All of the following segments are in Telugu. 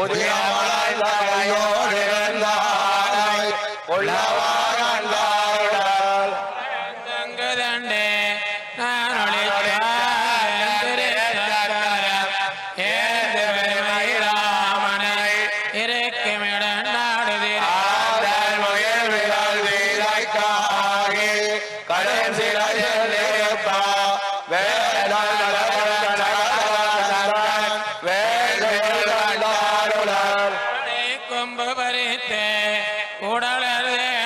ઉડિયા વાળા கூடலதே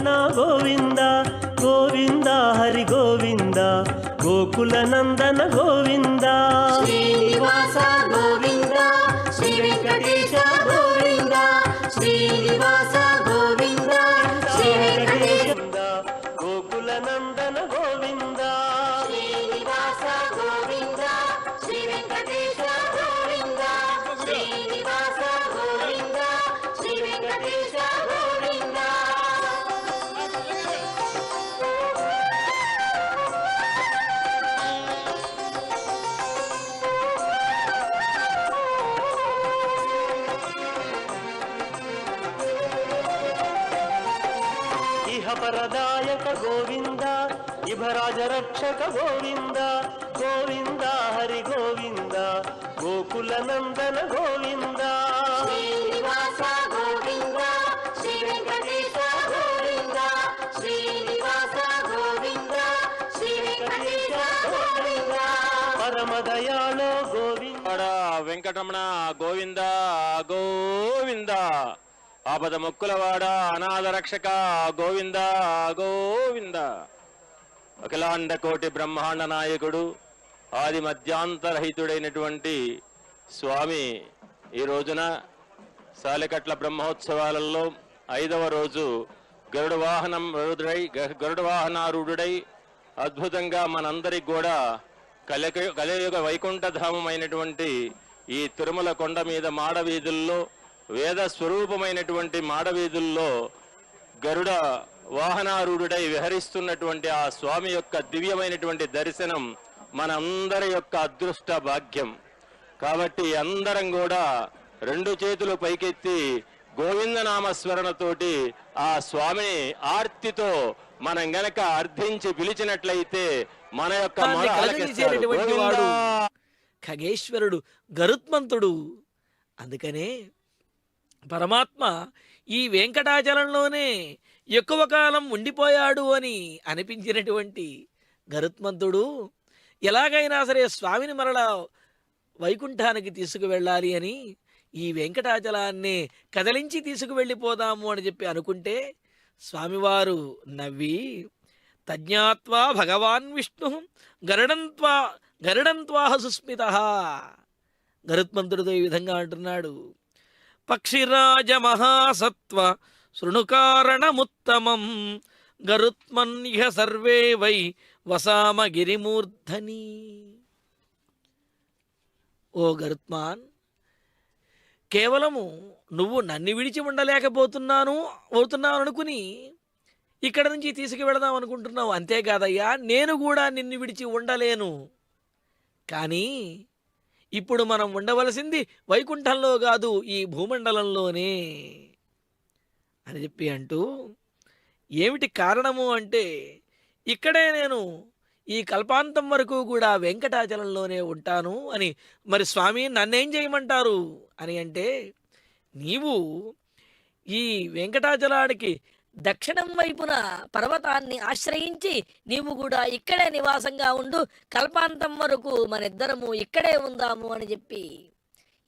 వెంకటరమణ గోవింద గోవింద హరి గోవింద గోకుల నందన గోవింద. శ్రీనివాస గోవింద శ్రీ వెంకటేశ గోవింద శ్రీనివాస గోవింద ఇభరాజ రక్షక గోవింద గోవింద హరి గోవింద గోకుల నందన గోవింద. శ్రీనివాస గోవింద శ్రీ వెంకటేశ గోవింద శ్రీనివాస గోవింద శ్రీ వెంకటేశ గోవింద. పరమ దయాళో గోవింద. వాడ వెంకటరమణ గోవింద గోవింద. ఆపద మొక్కులవాడ అనాథ రక్షక గోవింద గోవింద. అఖిలాండ కోటి బ్రహ్మాండ నాయకుడు ఆది మధ్యాంతరహితుడైనటువంటి స్వామి ఈ రోజున సాలెకట్ల బ్రహ్మోత్సవాలలో ఐదవ రోజు గరుడ వాహనం రుద్రై గరుడ వాహనారూఢుడై అద్భుతంగా మనందరికి కూడా కలక కలయుగ వైకుంఠధామమైనటువంటి ఈ తిరుమల కొండ మీద మాడవీధుల్లో వేద స్వరూపమైనటువంటి మాడవీధుల్లో గరుడ వాహనారూఢుడై విహరిస్తున్నటువంటి ఆ స్వామి యొక్క దివ్యమైనటువంటి దర్శనం మనందరి యొక్క అదృష్ట భాగ్యం. కాబట్టి అందరం కూడా రెండు చేతులు పైకెత్తి గోవిందనామ స్మరణతోటి ఆ స్వామిని ఆర్తితో మనం గనక అర్థించి పిలిచినట్లయితే మన యొక్క! ఖగేశ్వరుడు గరుత్మంతుడు. అందుకనే పరమాత్మ ఈ వెంకటాచలంలోనే ఎక్కువ కాలం ఉండిపోయాడు అని అనిపించినటువంటి గరుత్మంతుడు ఎలాగైనా సరే స్వామిని మరలా వైకుంఠానికి తీసుకువెళ్ళాలి అని ఈ వెంకటాచలాన్ని కదలించి తీసుకువెళ్ళిపోదాము అని చెప్పి అనుకుంటే స్వామివారు నవ్వి తజ్ఞాత్వా భగవాన్ విష్ణు గరుడంత్వా గరుడంత్వాహ సుస్మిత గరుత్మంతుడితో ఈ విధంగా అంటున్నాడు. పక్షిరాజ మహాసత్వ శృణుకారణముత్తమం. గరుత్మన్య సర్వే వై వసామగిరిమూర్ధని. ఓ గరుత్మాన్ కేవలము నువ్వు నన్ను విడిచి ఉండలేకపోతున్నాను అవుతున్నావు అనుకుని ఇక్కడ నుంచి తీసుకువెళదాం అనుకుంటున్నావు. అంతేకాదయ్యా నేను కూడా నిన్ను విడిచి ఉండలేను. కానీ ఇప్పుడు మనం ఉండవలసింది వైకుంఠంలో కాదు ఈ భూమండలంలోనే. అని చెప్పి అంటూ ఏమిటి కారణము అంటే ఇక్కడే నేను ఈ కల్పాంతం వరకు కూడా వెంకటాచలంలోనే ఉంటాను అని. మరి స్వామి నన్నేం చేయమంటారు? అని అంటే నీవు ఈ వెంకటాచలాడికి దక్షిణం వైపున పర్వతాన్ని ఆశ్రయించి నీవు కూడా ఇక్కడే నివాసంగా ఉండు. కల్పాంతం వరకు మనిద్దరము ఇక్కడే ఉందాము అని చెప్పి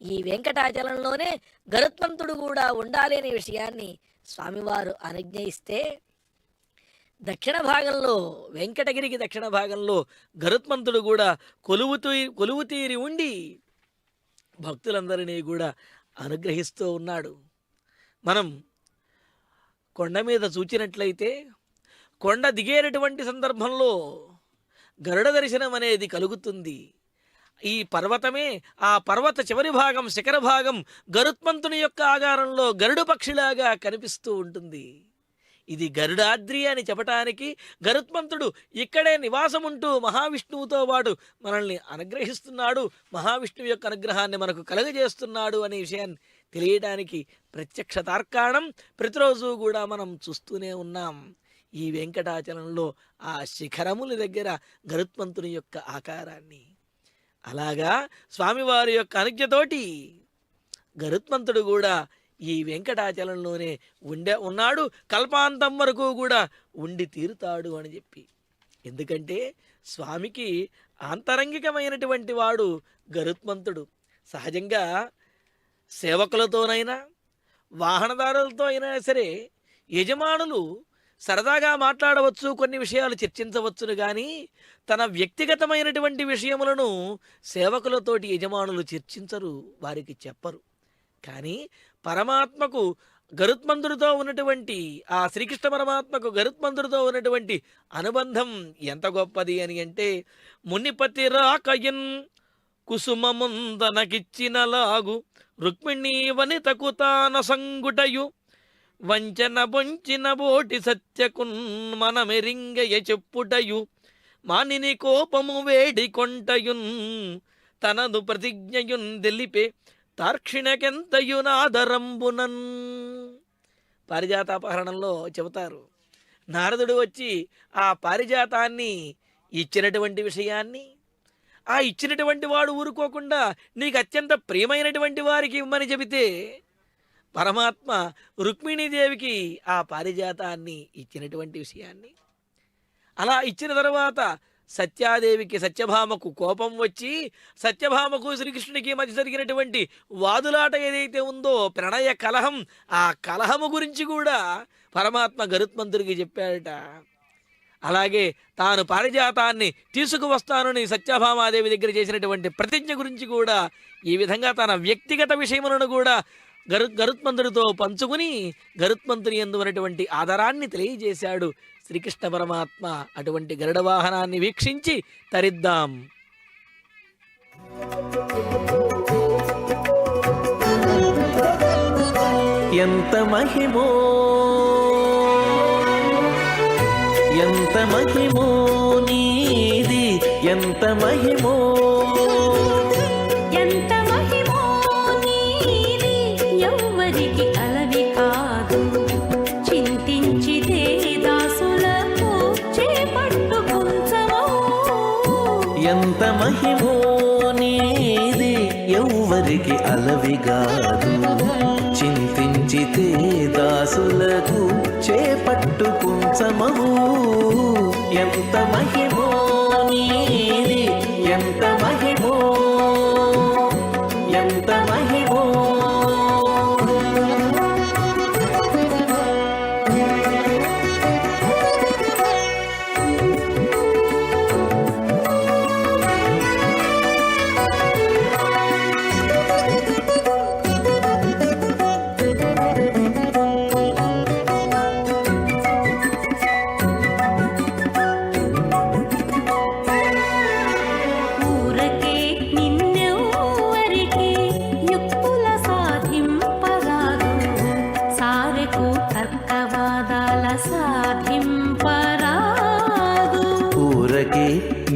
ఈ వెంకటాచలంలోనే గరుత్మంతుడు కూడా ఉండాలి అనే విషయాన్ని స్వామివారు అనుజ్ఞ ఇస్తే దక్షిణ భాగంలో వెంకటగిరికి దక్షిణ భాగంలో గరుత్మంతుడు కూడా కొలువుతూ కొలువుతీరి కొలువు తీరి ఉండి భక్తులందరినీ కూడా అనుగ్రహిస్తూ ఉన్నాడు. మనం కొండ మీద చూచినట్లయితే కొండ దిగేటటువంటి సందర్భంలో గరుడ దర్శనం అనేది కలుగుతుంది. ఈ పర్వతమే ఆ పర్వత చివరి భాగం శిఖర భాగం గరుత్మంతుని యొక్క ఆకారంలో గరుడు పక్షిలాగా కనిపిస్తూ ఉంటుంది. ఇది గరుడాద్రి అని చెప్పటానికి గరుత్మంతుడు ఇక్కడే నివాసం ఉంటూ మహావిష్ణువుతో పాటు మనల్ని అనుగ్రహిస్తున్నాడు మహావిష్ణువు యొక్క అనుగ్రహాన్ని మనకు కలుగజేస్తున్నాడు అనే విషయాన్ని తెలియడానికి ప్రత్యక్ష తార్కాణం ప్రతిరోజు కూడా మనం చూస్తూనే ఉన్నాం. ఈ వెంకటాచలంలో ఆ శిఖరముల దగ్గర గరుత్మంతుని యొక్క ఆకారాన్ని. అలాగా స్వామివారి యొక్క అనుజ్ఞతోటి గరుత్మంతుడు కూడా ఈ వెంకటాచలంలోనే ఉండే ఉన్నాడు కల్పాంతం వరకు కూడా ఉండి తీరుతాడు అని చెప్పి. ఎందుకంటే స్వామికి ఆంతరంగికమైనటువంటి వాడు గరుత్మంతుడు. సహజంగా సేవకులతోనైనా వాహనదారులతో అయినా సరే యజమానులు సరదాగా మాట్లాడవచ్చు కొన్ని విషయాలు చర్చించవచ్చును కానీ తన వ్యక్తిగతమైనటువంటి విషయములను సేవకులతోటి యజమానులు చర్చించరు వారికి చెప్పరు. కానీ పరమాత్మకు గరుత్మంతుడితో ఉన్నటువంటి ఆ శ్రీకృష్ణ పరమాత్మకు గరుత్మంతుడితో ఉన్నటువంటి అనుబంధం ఎంత గొప్పది అని అంటే మునిపతి రాకయన్ కుసుమముందనకిచ్చిన లాగు రుక్మిణీ వనితకు తాన సంగుటయు వంచన బొంచిన బోటి సత్యకున్ మనమెరింగయ చెప్పుటయు. మానిని కోపము వేడి కొంటయున్ తనదు ప్రతిజ్ఞయున్ తెలిపే తార్క్షిణకెంతయునాదరంబునన్ పారిజాతాపహరణంలో చెబుతారు నారదుడు వచ్చి ఆ పారిజాతాన్ని ఇచ్చినటువంటి విషయాన్ని ఆ ఇచ్చినటువంటి వాడు ఊరుకోకుండా నీకు అత్యంత ప్రియమైనటువంటి వారికి ఇవ్వమని చెబితే పరమాత్మ రుక్మిణీదేవికి ఆ పారిజాతాన్ని ఇచ్చినటువంటి విషయాన్ని. అలా ఇచ్చిన తర్వాత సత్యాదేవికి సత్యభామకు కోపం వచ్చి సత్యభామకు శ్రీకృష్ణుడికి మధ్య జరిగినటువంటి వాదులాట ఏదైతే ఉందో ప్రణయ కలహం ఆ కలహము గురించి కూడా పరమాత్మ గరుత్మంతుడికి చెప్పాడట. అలాగే తాను పారిజాతాన్ని తీసుకువస్తానని సత్యభామాదేవి దగ్గర చేసినటువంటి ప్రతిజ్ఞ గురించి కూడా ఈ విధంగా తన వ్యక్తిగత విషయములను కూడా గరు గరుత్మంతుడితో పంచుకుని గరుత్మంతుని ఎందు ఉన్నటువంటి ఆధారాన్ని తెలియజేశాడు శ్రీకృష్ణ పరమాత్మ. అటువంటి గరుడ వాహనాన్ని వీక్షించి తరిద్దాం. ఎంత మహిమో ఎంత మహిమో నీది ఎంత మహిమో? ఎంత మహిమో నీది ఎవ్వరికి అలవి కాదు. చింతించితే దాసులకు చేపట్టు కొంచమో ఎంత మహిమో నీది ఎవ్వరికి అలవిగాదు చింతించితే దాసులకు చేపట్టు పుంచమవు ఎంత మహిమో నీది ఎంత మహిమో ఎంత మహిమో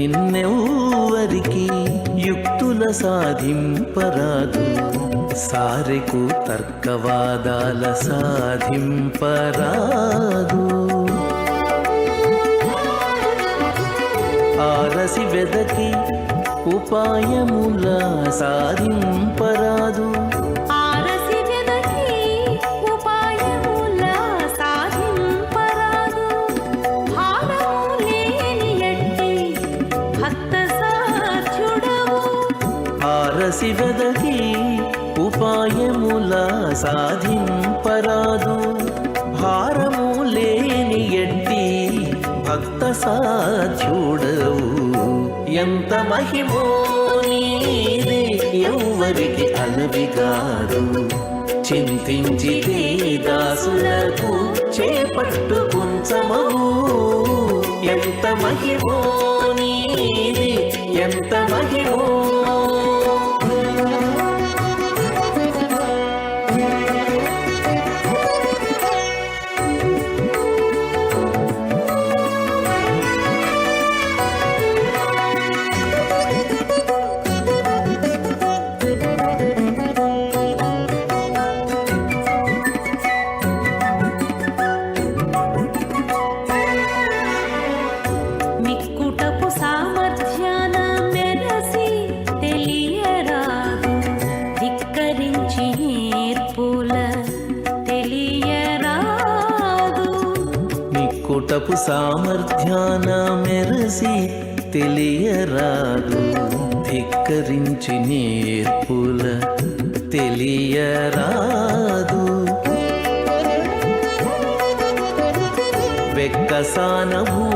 నిన్నెవ్వరికి యుక్తుల సాధింపరాదు. సారెకు తర్కవాదాల సాధింపరాదు. ఆరసి వెదకి ఉపాయముల సాధింపరాదు. ఆరసి వెదకి ఉపాయముల సాధింపరాదు. భారము లేని ఎట్టి భక్త సాధ్యుడవు. ఎంత మహిమో నీది ఎవ్వరికి అలవిగాదు. చింతించితే దాసులకు చేపట్టు కుంచమవు. ఎంత మహిమో నీది ఎంత మహిమో పుటపు సామర్థ్యాన మెరసి తెలియరాదు. ధిక్కరించి నేర్పుల తెలియరాదు. వెక్కసానభూ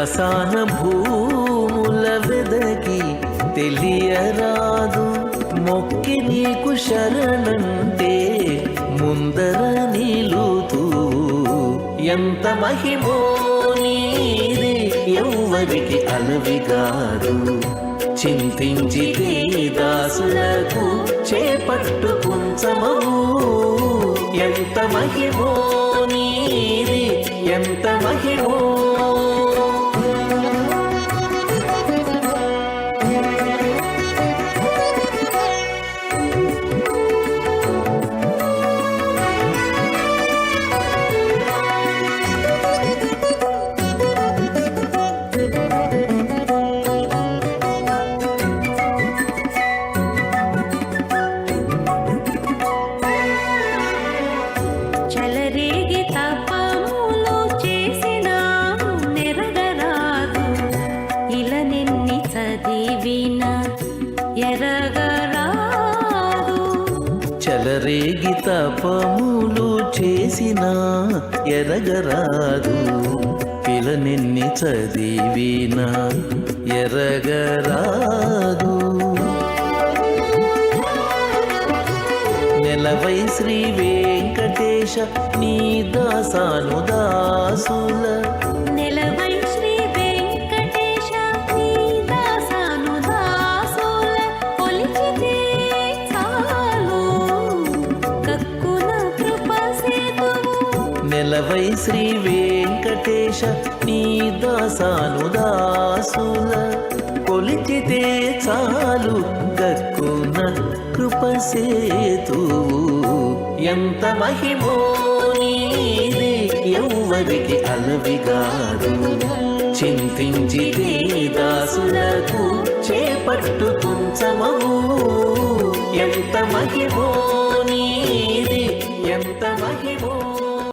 శ్మశాన భూముల వెదకి తెలియరాదు. మొక్కి నీకు శరణంటే ముందర నిలుతూ. ఎంత మహిమో నీది ఎవ్వరికి అలవిగాదు చింతించితే దాసులకు చేపట్టు కుంచమవు ఎంత మహిమో నీది ఎంత మహిమో ఎరగరాదు. పిలనిన్ని చదివినా ఎరగరాదు. నెలవై శ్రీ వెంకటేశ నీ దాసాను దాసుల వెంకటేశ నీ దాసాను దాసుల. కొలిచితే చాలు గక్కున కృపసేతువు. ఎంత మహిమో నీది ఎవ్వరికి అలవిగాదు. చింతించితే దాసులకు చేపట్టు కుంచమవు. ఎంత మహిమో నీది ఎంత మహిమో